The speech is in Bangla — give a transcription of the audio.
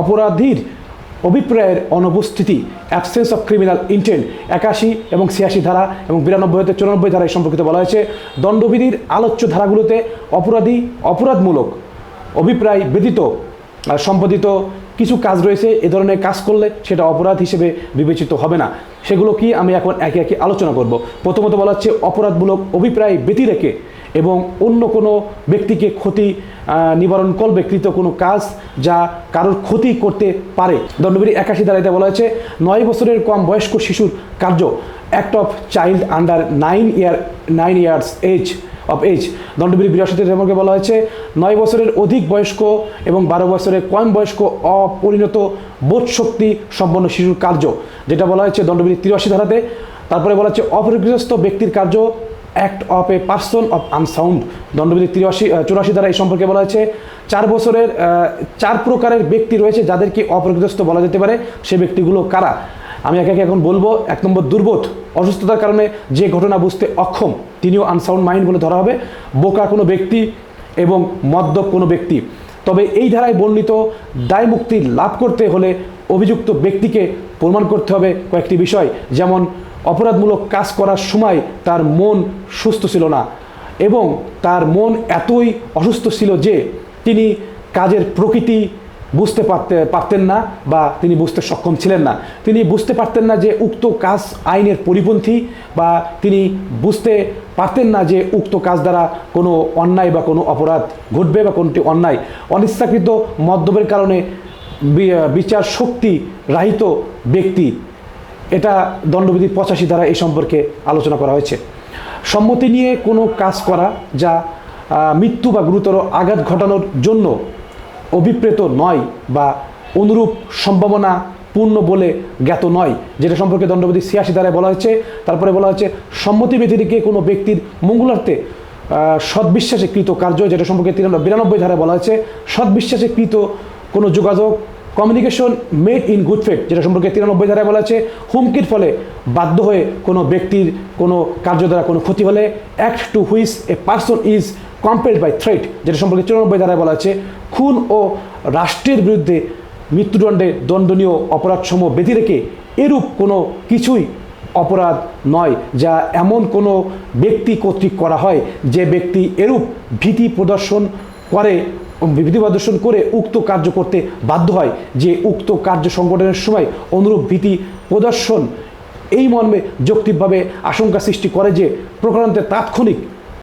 অপরাধীর অভিপ্রায়ের অনুপস্থিতি অ্যাবসেন্স অফ ক্রিমিনাল ইন্টেন্ট একাশি এবং ছিয়াশি ধারা এবং বিরানব্বই হতে চুরানব্বই ধারায় সম্পর্কিত বলা হয়েছে। দণ্ডবিধির আলোচ্য ধারাগুলোতে অপরাধী অপরাধমূলক অভিপ্রায় ব্যতীত সম্পাদিত কিছু কাজ রয়েছে, এ ধরনের কাজ করলে সেটা অপরাধ হিসেবে বিবেচিত হবে না। সেগুলো কি আমি এখন একে একে আলোচনা করব। প্রথমত বলা হচ্ছে, অপরাধমূলক অভিপ্রায় ব্যতি রেখে এবং অন্য কোনো ব্যক্তিকে ক্ষতি নিবারণ করবে কৃত কোনো কাজ যা কারোর ক্ষতি করতে পারে। দণ্ডবিধি একাশি ধারাতে বলা হয়েছে, নয় বছরের কম বয়স্ক শিশুর কার্য act of child under nine year nine years age of age দণ্ডবিধি বিরাশিতে সম্পর্কে বলা হয়েছে, নয় বছরের অধিক বয়স্ক এবং বারো বছরের কম বয়স্ক অপরিণত বোধ শক্তি সম্পন্ন শিশুর কার্য, যেটা বলা হয়েছে দণ্ডবিধি তিরাশি ধারাতে। তারপরে বলা হচ্ছে অপরিগ্রস্ত ব্যক্তির কার্য act of a person of unsound দণ্ডবিধি তিরাশি চুরাশি ধারা এই সম্পর্কে বলা হয়েছে। চার বছরের চার প্রকারের ব্যক্তি রয়েছে যাদেরকে অপরিগ্রস্ত বলা যেতে পারে, সে ব্যক্তিগুলো কারা? আমি একে একে এখন বলব। এক নম্বর, দুর্বোধ। অসুস্থতার কারণে যে ঘটনা বুঝতে অক্ষম, তিনিও আনসাউন্ড মাইন্ড বলে ধরা হবে। বোকা কোনো ব্যক্তি এবং মদ্যপ কোনো ব্যক্তি। তবে এই ধারায় বর্ণিত দায় মুক্তি লাভ করতে হলে অভিযুক্ত ব্যক্তিকে প্রমাণ করতে হবে কয়েকটি বিষয়। যেমন অপরাধমূলক কাজ করার সময় তার মন সুস্থ ছিল না এবং তার মন এতই অসুস্থ ছিল যে তিনি কাজের প্রকৃতি বুঝতে পারতে, পারতেন না বা তিনি বুঝতে সক্ষম ছিলেন না। তিনি বুঝতে পারতেন না যে উক্ত কাজ আইনের পরিপন্থী বা তিনি বুঝতে পারতেন না যে উক্ত কাজ দ্বারা কোনো অন্যায় বা কোনো অপরাধ ঘটবে বা কোনটি অন্যায়। অনিচ্ছাকৃত মদ্যপের কারণে বিচার শক্তি রাহিত ব্যক্তি এটা দণ্ডবিধি পঁচাশি দ্বারা এই সম্পর্কে আলোচনা করা হয়েছে। সম্মতি নিয়ে কোনো কাজ করা যা মৃত্যু বা গুরুতর আঘাত ঘটানোর জন্য অভিপ্রেত নয় বা অনুরূপ সম্ভাবনা পূর্ণ বলে জ্ঞাত নয়, যেটা সম্পর্কে দণ্ডবিধি ছিয়াশি ধারায় বলা হয়েছে। তারপরে বলা হয়েছে, সম্মতি ব্যতিরিকে কোনো ব্যক্তির মঙ্গলার্থে সদ্বিশ্বাসে কৃত কার্য, যেটা সম্পর্কে তিরানব্বই বিরানব্বই ধারায় বলা হয়েছে, সদ্বিশ্বাসে কৃত কোনো যোগাযোগ communication made in good faith যেটা সম্পর্কে তিরানব্বই ধারায় বলা আছে, হুমকির ফলে বাধ্য হয়ে কোনো ব্যক্তির কোনো কার্য দ্বারা কোনো ক্ষতি হলে act to which a person is compelled by threat যেটা সম্পর্কে চুরানব্বই ধারায় বলা আছে, খুন ও রাষ্ট্রের বিরুদ্ধে মৃত্যুদণ্ডে দণ্ডনীয় অপরাধসমূহ বেঁধে রেখে এরূপ কোনো কিছুই অপরাধ নয়, যা এমন কোনো ব্যক্তি কর্তৃক করা হয় যে ব্যক্তি এরূপ ভীতি প্রদর্শন করে ভীতি প্রদর্শন করে উক্ত কার্য করতে বাধ্য হয় যে উক্ত কার্য সংগঠনের সময় অনুরূপ ভীতি প্রদর্শন এই মর্মে যৌক্তিকভাবে আশঙ্কা সৃষ্টি করে যে প্রকারান্তে তাৎক্ষণিক